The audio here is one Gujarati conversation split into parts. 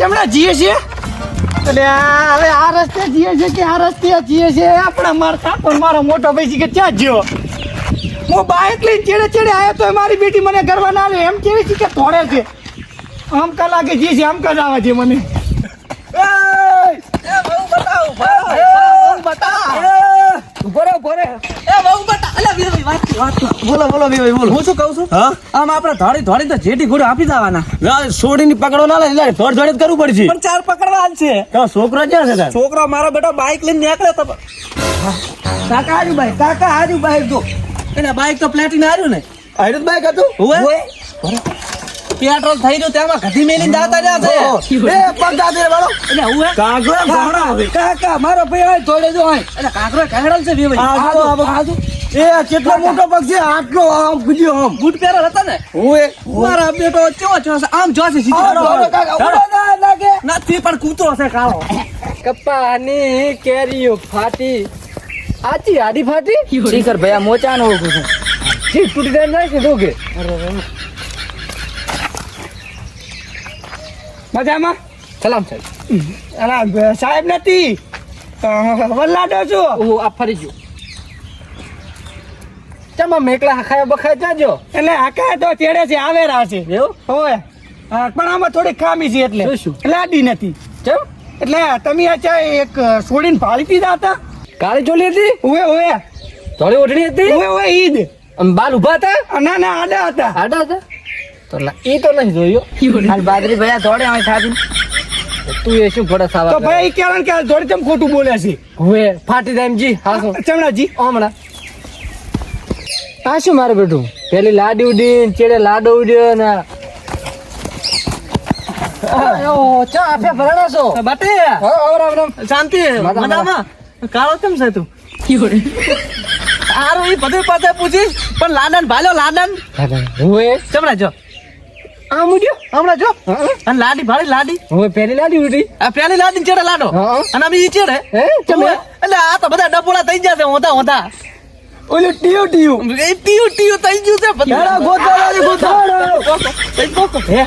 ચમડા જીએ છે એટલે હવે આ રસ્તે જીએ છે કે આ રસ્તે જીએ છે આપણા માર સાપણ મારો મોટો ભાઈ છે કે ત્યાં જ્યો હું બાઇક લઈને ચેડે ચેડે આવ્યો તો મારી બેટી મને કરવા ના આવે એમ કેવી છે કે થોડે છે? આમ કા લાગે જીએ છે આમ કા આવે છે મને. બોલો બોલો બે બોલો. હું શું કહું છું? આમ આપણે ધોળી ધોળી તો જેટી ઘોડો આપી જવાના ના છોડીને પકડો ના લે એટલે ધોડ ધોડ જ કરવું પડશે. પણ ચાર પકડવા છે. તો છોકરો ક્યાં છે છોકરો મારો બેટો બાઇક લઈને નીકળ્યો તો કાકા હાર્યું ભાઈ કાકા હાર્યું બાઈક તો એને બાઈક તો પ્લેટિન હાર્યું ને. આયરત બાઈક હતું? ઓવે પેટ્રોલ થઈ રહ્યું તેમાં ઘધી મેલી જાતા રહ્યા છે. એ પગ દાદે વાળો એટલે હું? કાગડો ઘોડા હવે કાકા મારો ભાઈ હોય થોડે જો હોય એટલે કાકરો કહેડલ છે ભાઈ. આ તો આ જો. એ કેટલો મોટો પગ છે? આટલો આમ ગુજ્યો આમ. બૂટ પહેરા હતા ને? હું મારા બેટો ચો ચો આમ જો છે કાકા, ના લાગે. નથી પણ કૂતરો છે કાળો. કપ્પાની કેરીઓ ફાટી. આચી આડી ફાટી? શીખર ભાઈ આ મોચાનો ઓળખું છું. જી તૂટી જાય નહીં કે? દોગે મજામાં? સલામ સાહેબ. અલા સાહેબ નથી. વલ્લાડો છું. ઓ આ ફરી ગયો. ચમા મેકલા હખાય બખાય જાજો એટલે હખાય તો ચેડે છે આવેરા છે. એવું? હોય. પણ આમાં થોડી ખામી છે એટલે. શું? લાડી નથી. ચમ એટલે તમે અચ્છા એક છોડીને ભાળી પીધા હતા? કાળી ચોલી હતી? ઓએ ઓએ થોડી ઓઢણી હતી? ઓએ ઓએ ઈદ. બાલ ઊભા હતા? આ ના ના આડા હતા. આડા હતા? તો લા- ઈ તો નહીં જોયો. હાલ બાદરી ભયા દોડે આવે ખાધી તું એ શું તો સાવા ભાઈ કારણ કે દોડે તેમ ખોટું બોલે છે? હવે ફાટી જાય જી હા શું? ચમડાજી હમણાં આ શું મારે બેઠું? પેલી લાડી ઉડી ચેડે લાડો ઉડ્યો ને હો, કાળો કેમ છે તું? આરો એ બધું પાસે પૂછીશ. પણ લાડન ભાલ્યો લાડન. હવે ચમડા જો. આમ મુડ્યો હમણાં જો. અને લાડી ભાડી લાડી. હવે પેલી લાડી ઉડી. આ પેલી લાડી ચડે લાડો? અને અમે ઈ ચેડે. એટલે આ તો બધા ડબોળા થઈ જશે હોતા હોતા ઓલું ટીયું ટીયું. એ ટીયું ટીયું થઈ ગયું છે બધા. થઈ પોકો. હે?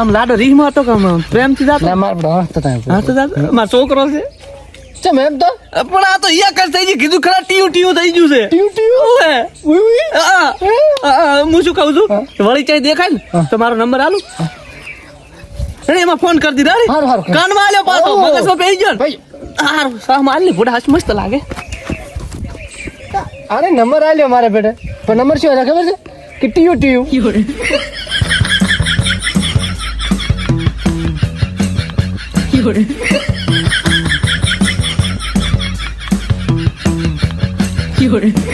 આમ લાડો રીહમાં હતો કે પ્રેમથી જાતો? માર હા તો હા તો મારો છોકરો છે. ચમ એમ તો? પણ આ તો યા કર થઈ ગઈ કીધું ખરા ટીયું ટીયું થઈ ગયું છે. ટીયું ટીયું. હા. હા, હું. શું કહું છું? વળી ચાઈ દેખાય ને તો મારો નંબર આલું. અરે એમાં ફોન કરી દીધા રે હારું, હારું. કાનમાં આલ્યો પાછો. મગજમાં પેઈ ગયો ભાઈ. હારું સાહ માલની ફોટા મસ્ત લાગે. અરે નંબર આલ્યો મારે બેટે. પણ નંબર શું ખબર છે? કે ટીયું ટીયું. એ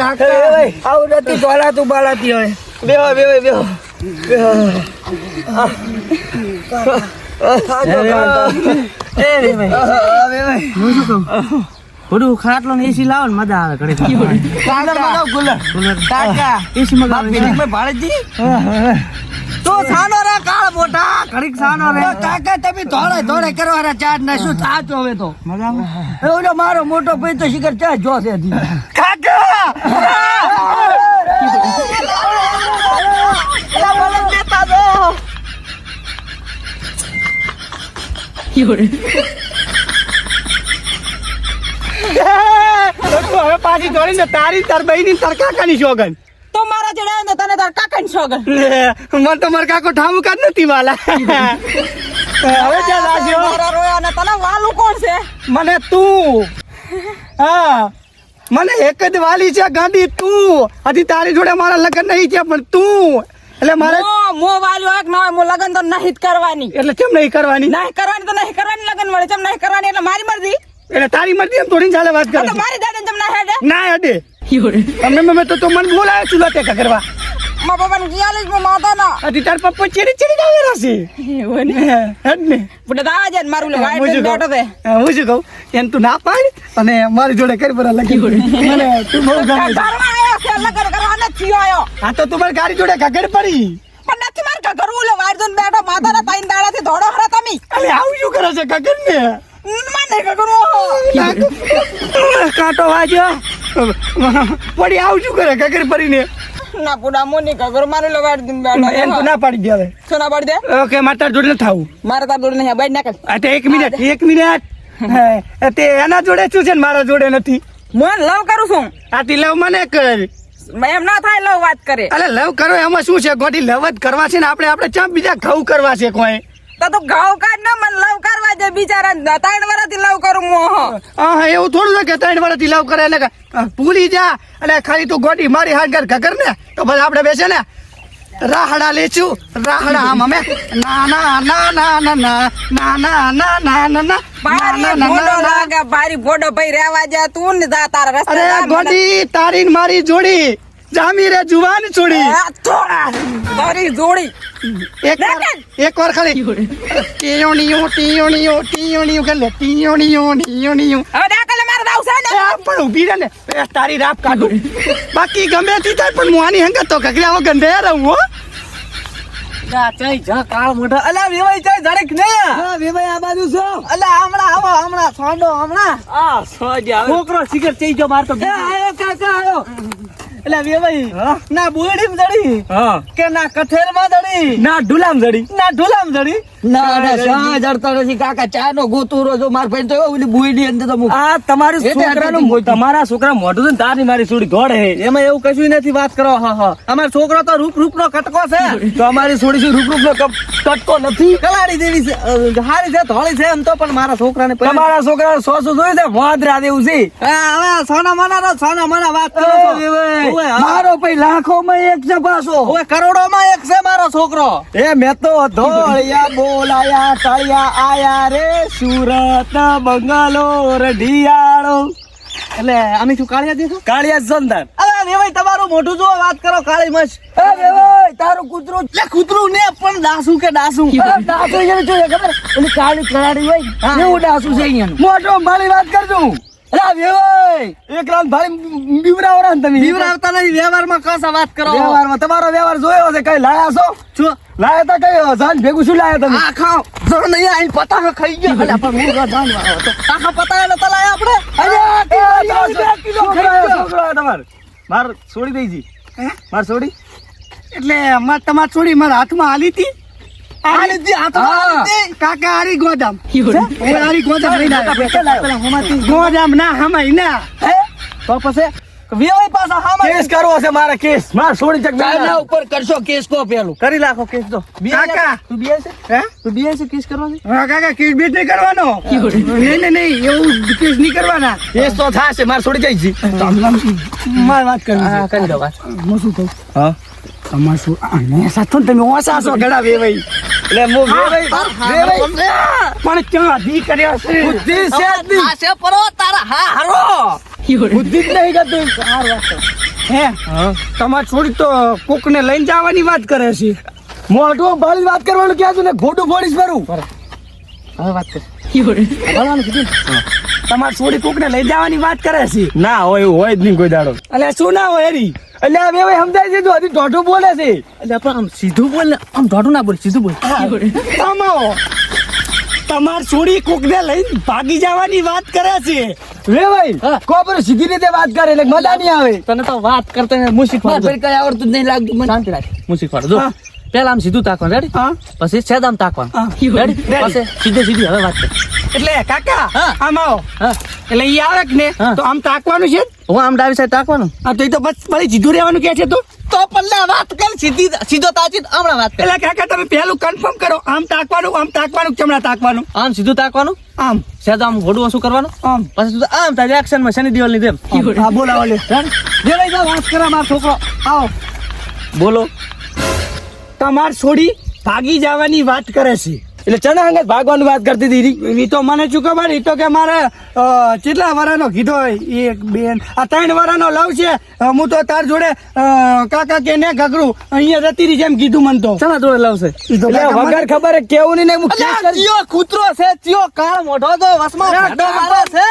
કાકા. આવું નથી બોલાતું બોલાતી હોય. બેહો બેહો બેહો. થોડું ખાટલો ને એસી લાવો ને મજા આવે તો સાનો રે કાળ મોટા. ઘડીક સાનો રે. કાકા તમે ધોળે ધોળે કરવાના ચાર ના શું થાચો હવે તો. મજામાં? ઓલો મારો મોટો ભાઈ તો શિખર ચા પાછી દોડી ને તારી તાર બહેની ને તાર કાકાની શોગન તો મારા જોડે ને તને તાર કાકા ની સોગન મને તો મારા કાકો ઠામુક જ નથી વાલા હવે ચાલ આજો મારા રોયા ને તને વાલું કોણ છે? મને તું. હા. મને એક જ વાલી છે ગાંડી તું. હજી તારી જોડે મારા લગ્ન નહીં છે પણ તું. એટલે મારે મો મો વાલ્યો એક ના મો લગન તો નહીં કરવાની. એટલે કેમ નહીં કરવાની? નહીં કરવાની તો નહીં કરવાની લગન મળે કેમ નહીં કરવાની એટલે મારી મરજી. એટલે તારી મરજી એમ થોડી ચાલે વાત કરે તો મારી દાદા તમને ના હેડે. ના હેડે. તમને મેં તો તું મને બોલાવે ચૂલા ટેકા કરવા? মা বাবা গিয়া লিখবো মাদা না আদি তার পাপ্পা চেড়ে চেড়ে যাবে রাসি ওনে হেডনে বুটা দা জান মারুলে বাইট বেটা দে বুঝু গো એમ તું ના પાડ અને મારી જોડે કરી પર લગી પડી મને તું બહુ ગમે ઘરમાં આયો છે આયો. આ તું મારી ગાડી જોડે ઘગડ પડી. પણ નથી માર ઘગર ઓલો વારજન બેઠો માતાના તાઈન દાડાથી ધોડો હરા તમે. અલે આવું શું કરે છે ઘગર ને? કાંટો વાજ્યો પડી આવું કરે ઘગર પડીને? ના પુડા મોની કગર મારે લે વાઈટ જોઈને બેઠો એમ ના પાડી દે હવે. સોના પાડી દે? ઓકે મારે તાર જોડે નથી આવું. મારે તાર દોડ નહીં બાઈટ નાખ આ તો એક મિનિટ એક મિનિટ. હા, તે એના જોડે શું છે ને મારા જોડે નથી? હું લવ કરું છું. આથી લવ મને કર. એમ ના થાય લવ વાત કરે. અલે લવ કરો એમાં શું છે? ગોટી લવ જ કરવા છે ને આપણે આપણે ચમ બીજા ઘઉં કરવા છે કોઈ? તો તો ઘાવ કાઢ ને મને લવ કરવા દે બિચારા ત્રણ વર્ષથી લવ કરું હું હા એવું થોડું કે ત્રણ વર્ષથી લવ કરે એટલે ભૂલી જા અને ખાલી તું ગોડી મારી હાગર ઘગર ને તો બસ આપણે બેસે ને રાહડા લેચું રાહડા આમ અમે ના ના ના ના ના ના ના ના ના ના ના ના ભારી ફોટો ભાઈ રહેવા જા તું ને તારા રસ્તા અરે જા, તારી મારી જોડી જામી રે જુવાન છોડી તારી જોડી. એક વાર એક વાર ખાલી. ટીયોણીયો ટીયોણીયો ટીયોણીયો કે ટીયોણીયો ટીયોણીયો હવે દાખલે મારે દાવ છે ને. પણ ઊભી રહે ને. તારી રાપ કાઢું. બાકી ગમે તી થાય પણ હું આની હંગત તો કકડ્યા વગર ને રહું હો. કાળ મોઢા. અલા વેવાઈ જાય જરીક ને હા વેભાઈ આ બાજુ છો. અલા હમણાં આવો હમણાં સોંડો હમણાં. આ સોજા છોકરો સિગરેટ ચઈ જો મારતો આયો કાકા આયો. એટલે વેવાઈ. ના બોડીમ જડી. કે ના કઠેરમાં જડી. ના ઢુલામ જડી. ના ઢુલામ જડી. ના ના શા જડતા નથી. કાકા ચા નો ગોતુરો જો માર ભાઈ તો ઓલી બુઈ અંદર તો આ તમારું છોકરાનું તમારા છોકરા મોઢું છે ને તારી મારી સુડી દોડે હે એમાં એવું કશું નથી વાત કરો હા હા. અમાર છોકરો તો રૂપ રૂપ નો કટકો છે. તો અમારી સુડી શું રૂપ રૂપ નો કટકો નથી? કલાડી દેવી છે. હારી છે ધોળી છે એમ તો પણ મારા છોકરાને તમારા છોકરા સો સો જોયું છે? વાદરા દેવું છે. હવે સોના મના સાના મના વાત કરો. મારો ભાઈ લાખો માં એક છે પાછો. હવે કરોડો માં એક છે મારો છોકરો. એ મેં તો ધોળિયા બોલાયા તળિયા આયા રે સુરત બંગાલોર ઢિયાળો. એટલે અમે શું કાળિયા દેખો કાળિયા સંદાન અરે વેવાઈ તમારું મોઢું જો વાત કરો કાળી મચ એ વેવાઈ તારું કૂતરું એટલે કૂતરું ને પણ દાસુ કે દાસુ દાસુ જેને ખબર? એટલે કાળી કરાડી હોય એવું ડાસુ છે અહીંયાનું. મોટો મારી વાત કરજો. એક રાત ભાઈ બીવરાવરા તમે. બીવરાવતા નહીં વ્યવહારમાં કશા વાત કરો. વ્યવહારમાં તમારો વ્યવહાર જોયો છે કઈ લાયા છો? શું લાયા તા કઈ જાન ભેગું શું લાયા તમે? આ ખાઓ. જો નહીં આઈને પતાકા ખાઈ ગયો. અલ્યા પણ હું જાન વાળો હતો. આખા પતાકા નતા લાયા આપણે. અરે, બે કિલો, કિલો તમારે માર છોડી દેજી માર છોડી એટલે અમાર તમાર છોડી મારા હાથમાં હાલી હતી? કાકા હારી ગોદામ. હારી ગોદામ. ગોદામ ના હમાય ના. હે? તો પછી વેવાઈ પાછા હામાં કેસ કરવો છે મારે કેસ. માર છોડી ચક કાયદા ઉપર કરશો કેસ કો પેલું. કરી નાખો કેસ તો. કાકા. તું બીએ છે? હે? તું બીએ છે કેસ કરવાનો હા કાકા કેસ બેસ નહીં કરવાનો. નહીં નહીં નહીં એવું કેસ નહીં કરવાના. કેસ તો થાશે માર છોડી જાય છે. મારે વાત કરવી છે. કરી દો વાત. હું શું કહું? હા? તમારે શું આ સાથો ને તમે ઓછા છો ઘડા વેવાઈ. એટલે વેવાઈ પણ ક્યાં ધી કર્યા છે? બુદ્ધિ છે જ આ છે પરો તારા હા હારો. બુદ્ધિ જ નહીં કરતું હે? તમાર છોડી તો કોક ને લઈને જવાની વાત કરે છે. મોઢું ભલ વાત કરવાનું ક્યાં છું ને? ખોટું ફોડીશ ભરું હવે વાત કર તમારે છોડી કોક ને લઈ જવાની વાત કરે છે. ના હોય એવું હોય જ નહીં કોઈ દાડો. એટલે શું ના હોય હરી? એટલે હવે હવે સમજાય દીધું હજી ઢોઢું બોલે છે. એટલે પણ આમ સીધું બોલ ને આમ ઢોઢું ના બોલ સીધું બોલ. તમારો. તમાર છોડી કોક ને લઈને ભાગી જવાની વાત કરે છે. રે ભાઈ કોપર સીધી રીતે વાત કરે એટલે મજા નહીં આવે. તને તો વાત કરતા હું શીખવાડું. કઈ આવડતું નહીં લાગતું મને. શાંતિ રાખ હું શીખવાડું. જો પેલા આમ સીધું તાકવાનું રેડી પછી સેદ આમ તાકવાનું. રેડી પછી સીધે સીધી હવે વાત કર. એટલે કાકા. આમ આવો. એટલે ઈ આવે કે ને તો આમ તાકવાનું છે? હું આમ ડાબી સાઈડ તાકવાનું? હા તો એ તો બસ ફરી જીધું રહેવાનું કે છે તો. તો પલ્લે વાત કર સીધી સીધો તાચી હમણાં વાત એટલે કાકા તમે પહેલું કન્ફર્મ કરો આમ તાકવાનું આમ તાકવાનું ચમડા તાકવાનું? આમ સીધું તાકવાનું? આમ. સેદા આમ ઘોડું શું કરવાનું? આમ. પછી આમ તારી એક્શનમાં શનિ દિવાલની જેમ હા બોલાવો લે. જે લઈ જા વાત કરા માર છોકરો. આવો. બોલો. તમાર છોડી ભાગી જવાની વાત કરે છે. એટલે ચણા અંગત ભાગવાની વાત કરતી હતી. એ તો મને શું ખબર? ઈ તો કે મારે કેટલા વરાનો કીધો એક બેન. આ ત્રણ વરાનો લવ છે. હું તો તાર જોડે કાકા કે ને ઘગરું અહીંયા જતી રહી જેમ કીધું મને તો. ચણા જોડે લવ છે? વગર ખબર કેવું નહીં ને હું કૂતરો છે? ચિયો કાળ મોઢો તો વસમાં મારે છે?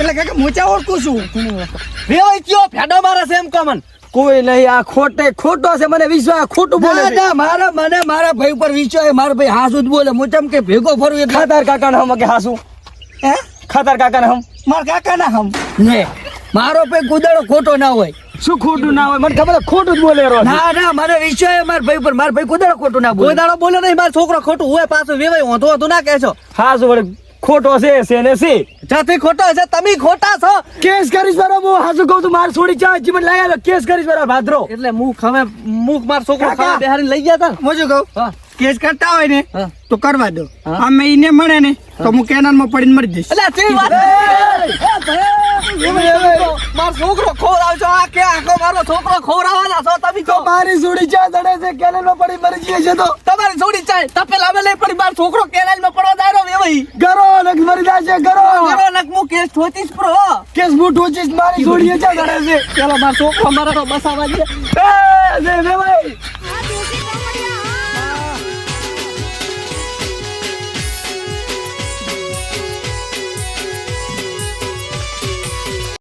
એટલે કાકા મોચા ઓળખું છું. વેવાઈ ચિયો ભેડો મારે છે એમ કમન કોઈ નહીં આ ખોટે ખોટો છે મને વિશ્વાસ ખોટું બોલે ના, મારા મને મારા ભાઈ ઉપર વિશ્વાસ મારો ભાઈ હાસુ જ બોલે. હું ચમ કે ભેગો ફરું એટલે ખાતાર કાકા ના હમ કે હાસુ? હે? ખાતાર કાકા ના હમ? મારા કાકા ના હમ? ને મારો ભાઈ કુદાડો ખોટો ના હોય. શું ખોટું ના હોય? મને ખબર ખોટું જ બોલે રો. ના ના મને વિશ્વાસ મારા ભાઈ ઉપર. મારા ભાઈ કુદાડો ખોટું ના બોલે. દાડો બોલ્યો નહીં મારો છોકરો ખોટું હોય પાછું વેવાય હોતો હોતું ના કહેશો હાસુ વડે ખોટો છે છે ને છે જાતે ખોટો છે તમે ખોટા છો. કેસ કરીશ બરાબર હું હાજુ કહું છું માર છોડી ચા જીવન આવ્યો કેસ કરીશ બરાબર ભાદરો. એટલે મુખ હવે મુખ મારો છોકરો. ખાવા બેહારી લઈ ગયા તા મોજો કહું? હા. કેસ કરતા હોય ને તો કરવા દો આમ એને ઈને મળે ને તો હું કેનાલમાં પડીને મરી જઈશ મારો છોકરો ખોરાવશો આ કે આખો મારો છોકરો ખોરાવાના છો તમે કહો મારી જોડી ચા દડે છે કેનેલમાં પડી મરી જઈએ છે તો તમારી જોડી ચા તપેલા મે લઈ પડી મારો છોકરો કેનાલમાં પડવા દાયરો વેવાઈ ગરો નક મરી જાય છે ગરો ગરો નક મુ કેસ ઠોચીશ પ્રો કેસ મુ ઓચીસ મારી જોડી ચા દડે છે પેલો મારો છોકરો મારા તો બસાવા દે એ, જે- જે